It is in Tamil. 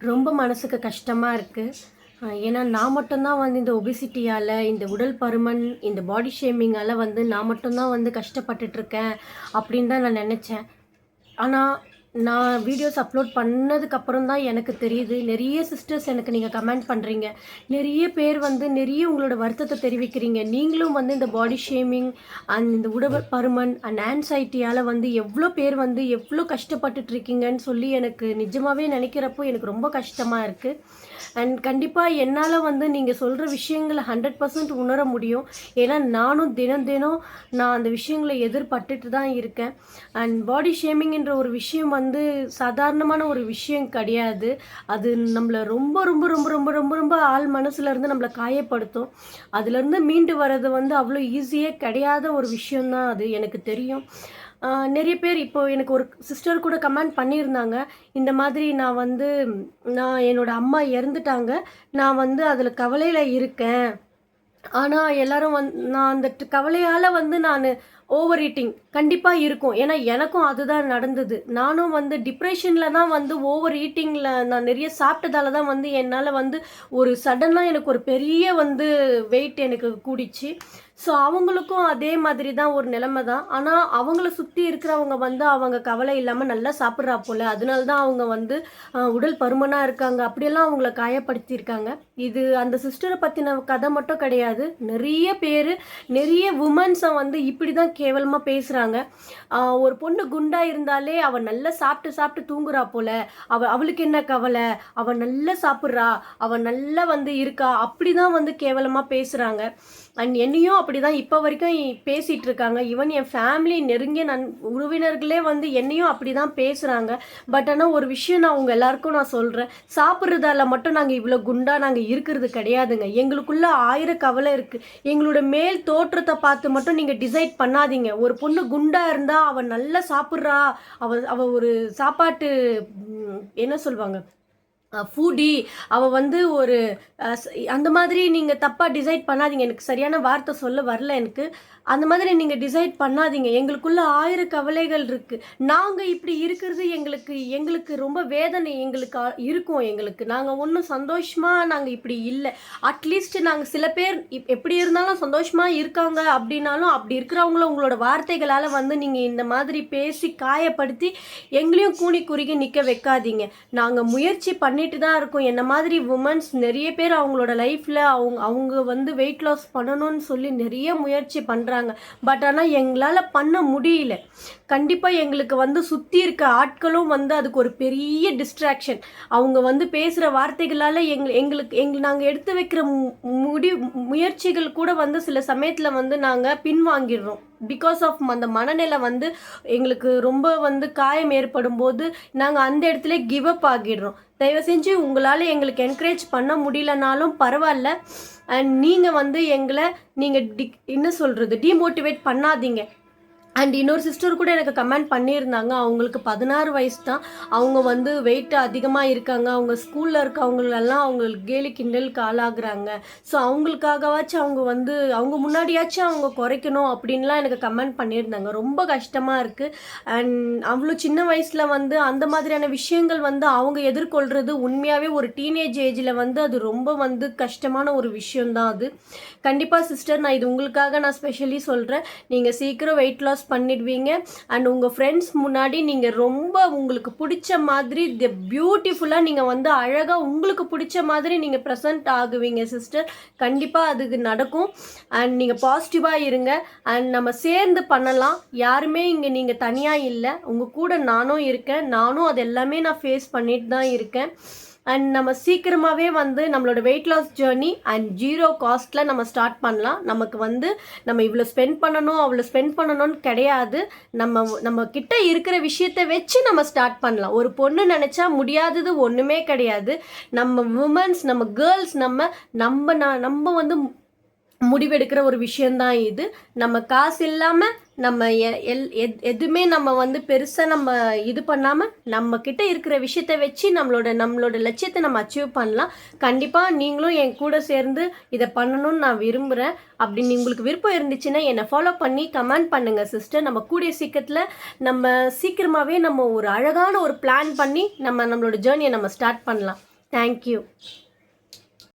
ரொம்ப மனசுக்கு கஷ்டமாக இருக்குது ஏன்னா நான் மட்டும்தான் வந்து இந்த ஒபிசிட்டியால் இந்த உடல் பருமன் இந்த பாடி ஷேமிங்கால் வந்து நான் மட்டும்தான் வந்து கஷ்டப்பட்டுட்ருக்கேன் அப்படின்னு தான் நான் நினச்சேன். ஆனால் நான் வீடியோஸ் அப்லோட் பண்ணதுக்கப்புறம் தான் எனக்கு தெரியுது. நிறைய சிஸ்டர்ஸ் எனக்கு நீங்கள் கமெண்ட் பண்ணுறீங்க நிறைய பேர் வந்து நிறைய உங்களோட வருத்தத்தை தெரிவிக்கிறீங்க. நீங்களும் வந்து இந்த பாடி ஷேமிங் அண்ட் இந்த உடல் பருமன் அண்ட் ஆன்சைட்டியால் வந்து எவ்வளோ பேர் வந்து எவ்வளோ கஷ்டப்பட்டுட்டு இருக்கீங்கன்னு சொல்லி எனக்கு நிஜமாகவே நினைக்கிறப்போ எனக்கு ரொம்ப கஷ்டமாக இருக்குது அண்ட் கண்டிப்பாக என்னால் வந்து நீங்கள் சொல்கிற விஷயங்களை ஹண்ட்ரட் பர்சன்ட் உணர முடியும். ஏன்னா நானும் தினம் தினம் நான் அந்த விஷயங்களை எதிர்பட்டுட்டு தான் இருக்கேன். அண்ட் பாடி ஷேமிங்ன்ற ஒரு விஷயம் வந்து வந்து சாதாரணமான ஒரு விஷயம் கிடையாது. அது நம்மளை ரொம்ப ரொம்ப ரொம்ப ரொம்ப ரொம்ப ரொம்ப ஆள் மனசுல இருந்து நம்மளை காயப்படுத்தும். அதுலேருந்து மீண்டு வர்றது வந்து அவ்வளோ ஈஸியே கிடையாத ஒரு விஷயந்தான் அது எனக்கு தெரியும். நிறைய பேர் இப்போ எனக்கு ஒரு சிஸ்டர் கூட கமெண்ட் பண்ணியிருந்தாங்க. இந்த மாதிரி நான் வந்து நான் என்னோடய அம்மா இறந்துட்டாங்க. நான் வந்து அதில் கவலையில் இருக்கேன். ஆனால் எல்லாரும் வந் நான் அந்த கவலையால் வந்து நான் ஓவர் ஈட்டிங் கண்டிப்பாக இருக்கும். ஏன்னா எனக்கும் அதுதான் நடந்தது. நானும் வந்து டிப்ரெஷனில் தான் வந்து ஓவர் ஈட்டிங்கில் நான் நிறைய சாப்பிட்டதால தான் வந்து என்னால் வந்து ஒரு சடனாக எனக்கு ஒரு பெரிய வந்து வெயிட் எனக்கு கூடிச்சு. ஸோ அவங்களுக்கும் அதே மாதிரி தான் ஒரு நிலைமை தான். ஆனால் அவங்கள சுற்றி இருக்கிறவங்க வந்து அவங்க கவலை இல்லாமல் நல்லா சாப்பிட்றா போல. அதனால தான் அவங்க வந்து உடல் பருமனாக இருக்காங்க. அப்படியெல்லாம் அவங்கள காயப்படுத்தியிருக்காங்க. இது அந்த சிஸ்டரை பற்றின கதை மட்டும் கிடையாது. நிறைய பேர் நிறைய உமன்ஸை வந்து இப்படி தான் கேவலமாக பேசுகிறாங்க ஒரு பொண்ணு குண்டா இருந்தாலே அவள் நல்லா சாப்பிட்டு சாப்பிட்டு தூங்குறா போல. அவ அவளுக்கு என்ன கவலை? அவள் நல்லா சாப்பிட்றா. அவள் நல்லா வந்து இருக்கா? அப்படி தான் வந்து கேவலமாக பேசுகிறாங்க அண்ட் என்னையும் அப்படி தான் இப்போ வரைக்கும் பேசிகிட்டு இருக்காங்க ஈவன் என் ஃபேமிலி நெருங்கிய நன் உறவினர்களே வந்து என்னையும் அப்படி தான் பேசுகிறாங்க பட் ஆனால் ஒரு விஷயம் நான் உங்கள் எல்லாருக்கும் நான் சொல்கிறேன் சாப்பிட்றதால மட்டும் நாங்கள் இவ்வளோ குண்டாக நாங்கள் இருக்கிறது கிடையாதுங்க. எங்களுக்குள்ள ஆயிர கவலை இருக்குது எங்களோட மேல் தோற்றத்தை பார்த்து மட்டும் நீங்கள் டிசைட் பண்ணாதீங்க. ஒரு பொண்ணு குண்டாக இருந்தால் அவள் நல்லா சாப்பிட்றா. அவள் அவள் ஒரு சாப்பாட்டு என்ன சொல்லுவாங்க ஃபூடி அவள் வந்து ஒரு அந்த மாதிரி நீங்கள் தப்பாக டிசைட் பண்ணாதீங்க. எனக்கு சரியான வார்த்தை சொல்ல வரல எனக்கு. அந்த மாதிரி நீங்கள் டிசைட் பண்ணாதீங்க. எங்களுக்குள்ள ஆயிரம் கவலைகள் இருக்குது நாங்கள் இப்படி இருக்கிறது எங்களுக்கு எங்களுக்கு ரொம்ப வேதனை எங்களுக்கு இருக்கும் எங்களுக்கு. நாங்கள் ஒன்றும் சந்தோஷமாக நாங்கள் இப்படி இல்லை. அட்லீஸ்ட் நாங்கள் சில பேர் இப்- எப்படி இருந்தாலும் சந்தோஷமாக இருக்காங்க அப்படின்னாலும் அப்படி இருக்கிறவங்கள உங்களோட வார்த்தைகளால் வந்து நீங்கள் இந்த மாதிரி பேசி காயப்படுத்தி எங்களையும் கூணி குறுகி நிற்க வைக்காதீங்க. நாங்கள் முயற்சி பண்ணிட்டு தான் இருக்கோம். என்ன மாதிரி உமன்ஸ் நிறைய பேர் அவங்களோட லைஃப்பில் அவங்க அவங்க வந்து வெயிட் லாஸ் பண்ணணும்னு சொல்லி நிறைய முயற்சி பண்ணுறாங்க பட் ஆனால் எங்களால் பண்ண முடியல. கண்டிப்பாக எங்களுக்கு வந்து சுற்றி இருக்க ஆட்களும் வந்து அதுக்கு ஒரு பெரிய டிஸ்ட்ராக்ஷன் அவங்க வந்து பேசுகிற வார்த்தைகளால் எங் எங்களுக்கு எங்கள் நாங்கள் எடுத்து வைக்கிற மு- முடி முயற்சிகள் கூட வந்து சில சமயத்தில் வந்து நாங்கள் பின்வாங்கிடுறோம். பிகாஸ் ஆஃப் அந்த மனநிலை வந்து எங்களுக்கு ரொம்ப வந்து காயம் ஏற்படும் போது நாங்கள் அந்த இடத்துல கிவ் அப் ஆகிடுறோம். தயவு செஞ்சு உங்களால் எங்களுக்கு என்கரேஜ் பண்ண முடியலனாலும் பரவாயில்ல. அண்ட் நீங்கள் வந்து எங்களை நீங்கள் டி என்ன சொல்கிறது டிமோட்டிவேட் பண்ணாதீங்க. அண்ட் இன்னொரு சிஸ்டர் கூட எனக்கு கமெண்ட் பண்ணியிருந்தாங்க. அவங்களுக்கு பதினாறு வயசு தான் அவங்க வந்து வெயிட் அதிகமாக இருக்காங்க. அவங்க ஸ்கூலில் இருக்கவங்களெல்லாம் அவங்களுக்கு கேலி கிண்டலுக்கு ஆளாகிறாங்க. ஸோ அவங்களுக்காகவாச்சும் அவங்க வந்து அவங்க முன்னாடியாச்சும் அவங்க குறைக்கணும் அப்படின்லாம் எனக்கு கமெண்ட் பண்ணியிருந்தாங்க. ரொம்ப கஷ்டமாக இருக்குது அண்ட் அவ்வளோ சின்ன வயசில் வந்து அந்த மாதிரியான விஷயங்கள் வந்து அவங்க எதிர்கொள்கிறது உண்மையாகவே ஒரு டீனேஜ் ஏஜில் வந்து அது ரொம்ப வந்து கஷ்டமான ஒரு விஷயம்தான் அது. கண்டிப்பாக சிஸ்டர் நான் இது உங்களுக்காக நான் ஸ்பெஷலி சொல்கிறேன் நீங்கள் சீக்கிரம் வெயிட் லாஸ் பண்ணிடுவீங்க. அண்ட் உங்கள் ஃப்ரெண்ட்ஸ் முன்னாடி நீங்கள் ரொம்ப உங்களுக்கு பிடிச்ச மாதிரி தி பியூட்டிஃபுல்லாக நீங்கள் வந்து அழகாக உங்களுக்கு பிடிச்ச மாதிரி நீங்கள் ப்ரெசன்ட் ஆகுவீங்க சிஸ்டர் கண்டிப்பாக அதுக்கு நடக்கும். அண்ட் நீங்கள் பாசிட்டிவாக இருங்க. அண்ட் நம்ம சேர்ந்து பண்ணலாம். யாருமே இங்கே நீங்கள் தனியாக இல்லை. உங்கள் கூட நானும் இருக்கேன். நானும் அது எல்லாமே நான் ஃபேஸ் பண்ணிட்டு தான் இருக்கேன். அண்ட் நம்ம சீக்கிரமாகவே வந்து நம்மளோட weight loss journey and zero காஸ்ட்டில் நம்ம ஸ்டார்ட் பண்ணலாம். நமக்கு வந்து நம்ம இவ்வளோ ஸ்பெண்ட் பண்ணணும் அவ்வளோ ஸ்பெண்ட் பண்ணணும்னு கிடையாது. நம்ம நம்ம கிட்ட இருக்கிற விஷயத்தை வச்சு நம்ம ஸ்டார்ட் பண்ணலாம். ஒரு பொண்ணு நினச்சா முடியாதது ஒன்றுமே கிடையாது. நம்ம உமன்ஸ் நம்ம கேர்ள்ஸ் நம்ம நம்ம நம்ம வந்து முடிவெடுக்கிற ஒரு விஷயந்தான் இது. நம்ம காசு இல்லாமல் நம்ம எ- எல் எத்- எதுவுமே நம்ம வந்து பெருசாக நம்ம இது பண்ணாமல் நம்மக்கிட்ட இருக்கிற விஷயத்த வச்சு நம்மளோட நம்மளோட லட்சியத்தை நம்ம அச்சீவ் பண்ணலாம். கண்டிப்பாக நீங்களும் என் கூட சேர்ந்து இதை பண்ணணும்னு நான் விரும்புகிறேன் அப்படின்னு உங்களுக்கு விருப்பம் இருந்துச்சுன்னா என்னை ஃபாலோ பண்ணி கமெண்ட் பண்ணுங்கள் சிஸ்டர் நம்ம கூடிய சீக்கிரத்தில் நம்ம சீக்கிரமாகவே நம்ம ஒரு அழகான ஒரு பிளான் பண்ணி நம்ம நம்மளோட ஜேர்னியை நம்ம ஸ்டார்ட் பண்ணலாம். தேங்க்யூ